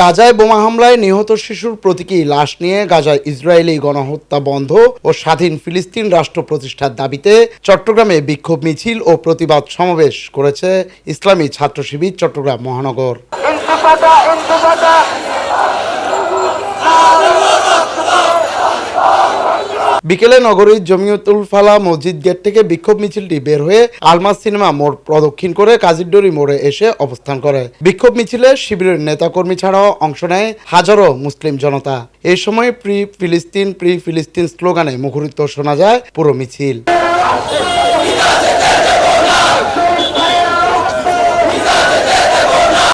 গাজায় বোমা হামলায় নিহত শিশুর প্রতীকী লাশ নিয়ে গাজায় ইসরায়েলি গণহত্যা বন্ধ ও স্বাধীন ফিলিস্তিন রাষ্ট্র প্রতিষ্ঠার দাবিতে চট্টগ্রামে বিক্ষোভ মিছিল ও প্রতিবাদ সমাবেশ করেছে ইসলামী ছাত্র শিবির চট্টগ্রাম মহানগর। বিকেলে নগরীর জমিয়তুল ফালা মসজিদ গেট থেকে বিক্ষোভ মিছিলটি বের হয়ে আলমাস সিনেমা মোড় প্রদক্ষিণ করে কাজিরডরি মোড়ে এসে অবস্থান করে। বিক্ষোভ মিছিলে শিবিরের নেতাকর্মী ছাড়াও অংশ নেয় হাজারো মুসলিম জনতা। এই সময় প্রি ফিলিস্তিন প্রি ফিলিস্তিন স্লোগানে মুখরিত শোনা যায় পুরো মিছিল।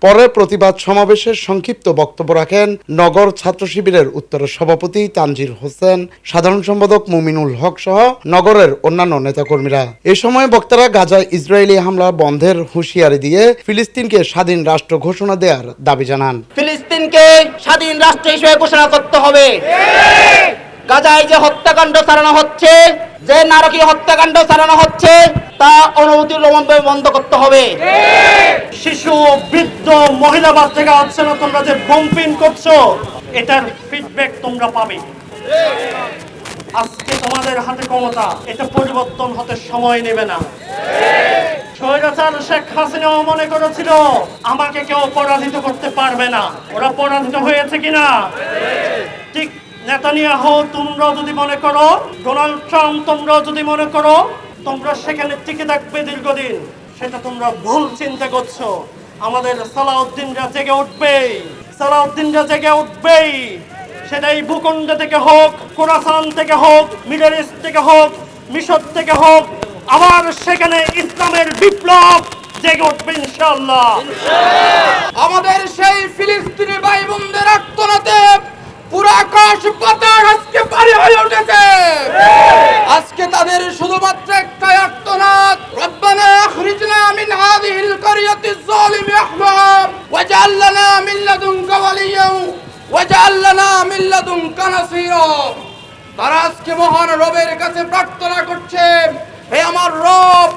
পরে প্রতিবাদ সমাবেশের সংক্ষিপ্ত বক্তব্য রাখেন নগর ছাত্র শিবিরের উত্তরের সভাপতি তানজির হোসেন, সাধারণ সম্পাদক মুমিনুল হক সহ নগরের অন্যান্য নেতাকর্মীরা। এ সময় বক্তারা গাজায় ইসরায়েলি হামলা বন্ধের হুঁশিয়ারি দিয়ে ফিলিস্তিনকে স্বাধীন রাষ্ট্র ঘোষণা দেওয়ার দাবি জানান। ফিলিস্তিনকে স্বাধীন রাষ্ট্র হিসেবে ঘোষণা করতে হবে। গাজায় যে হত্যাকাণ্ড চালানো হচ্ছে, যে নারকীয় হত্যাকাণ্ড চালানো হচ্ছে, তা অনুমতি অবলম্বনে বন্ধ করতে হবে। শিশু, বৃদ্ধ, মহিলা বাচ্চাকে আসছে না, তোমরা যে বম্পিং করছ, এটার ফিডব্যাক তোমরা পাবে। আজকে তোমাদের হাতে ক্ষমতা, এটা পরিবর্তন হতে সময় নেবে না। স্বৈরাচার শেখ হাসিনাও মনে করেছিল, আমাকে কেউ পরাজিত করতে পারবে না। ওরা পরাজিত হয়েছে কিনা? নেতানিয়াহু তোমরা যদি মনে করো, ডোনাল্ড ট্রাম্প তোমরা যদি মনে করো, তোমরা সেখানে টিকে থাকবে দীর্ঘদিন। সেটা তোমরা ভুল চিন্তা করছ। আমাদের সালাউদ্দিনরা জেগে উঠবেই সালাউদ্দিনরা জেগে উঠবেই সেটাই ভূখণ্ড থেকে হোক কোরাসান থেকে হোক, মিডল ইস্ট থেকে হোক, মিশর থেকে হোক, আবার সেখানে ইসলামের বিপ্লব জেগে উঠবে ইনশাআল্লাহ। আমাদের সেই ফিলিস্তিনি ভাই বোনদের আত্মনাতে হয়ে উঠেছে। আজকে তাদের শুধুমাত্র একটাই আত্মনাদ রব্বানা আখরিজনা মিন হাদিহিল কারিয়াতি যালিম আহমাম ওয়াজআল লানা মিন লাদুনকা আজকে মহান রবের কাছে প্রার্থনা করছে, হে আমার রব,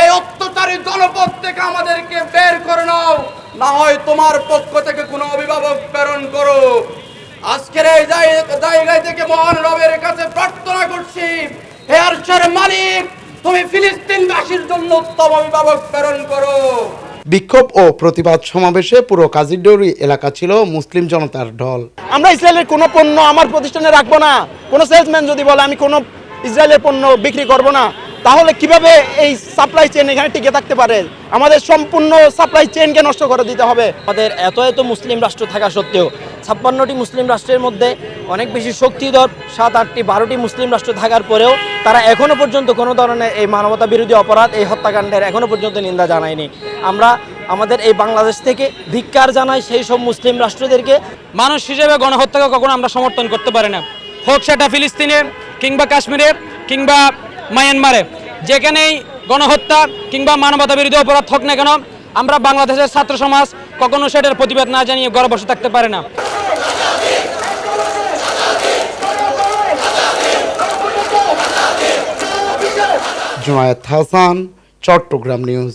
এই অত্যাচারী জনপদ আমাদেরকে বের করে নাও, না হয় তোমার পক্ষ থেকে কোনো অভিভাবক প্রেরণ করো আজকের এই জায়গায় থেকে মহান রবের কাছে প্রার্থনা করছি হে আরশের মালিক তুমি ফিলিস্তিনবাসীর জন্য উত্তম অভিভাবক প্রেরণ করো। বিক্ষোভ ও প্রতিবাদ সমাবেশে পুরো কাজিরডরি এলাকা ছিল মুসলিম জনতার ঢল। আমরা ইসরায়েলের কোনো পণ্য আমার প্রতিষ্ঠানে রাখব না। কোনো সেলসম্যান যদি বলে আমি কোনো ইসরায়েলের পণ্য বিক্রি করব না তাহলে কীভাবে এই সাপ্লাই চেন এখানে টিকে থাকতে পারে? আমাদের সম্পূর্ণ সাপ্লাই চেনকে নষ্ট করে দিতে হবে। আমাদের এত এত মুসলিম রাষ্ট্র থাকা সত্ত্বেও ছাপ্পান্নটি মুসলিম রাষ্ট্রের মধ্যে অনেক বেশি শক্তিধর, সাত, আটটি, বারোটি মুসলিম রাষ্ট্র থাকার পরেও তারা এখনও পর্যন্ত কোনো ধরনের এই মানবতা বিরোধী অপরাধ, এই হত্যাকাণ্ডের এখনও পর্যন্ত নিন্দা জানায়নি। আমরা আমাদের এই বাংলাদেশ থেকে ধিক্কার জানাই সেই সব মুসলিম রাষ্ট্রদেরকে। মানুষ হিসেবে গণহত্যাকে কখনো আমরা সমর্থন করতে পারি না। হোক সেটা ফিলিস্তিনের কিংবা কাশ্মীরের কিংবা মায়ানমারে যেখানেই গণহত্যা কিংবা মানবতা বিরোধী অপরাধ হোক না কেন, আমরা বাংলাদেশের ছাত্র সমাজ কখনো সেটার প্রতিবাদ না জানিয়ে ঘরে বসে থাকতে পারে না। জুনায়েদ হাসান চট্টগ্রাম নিউজ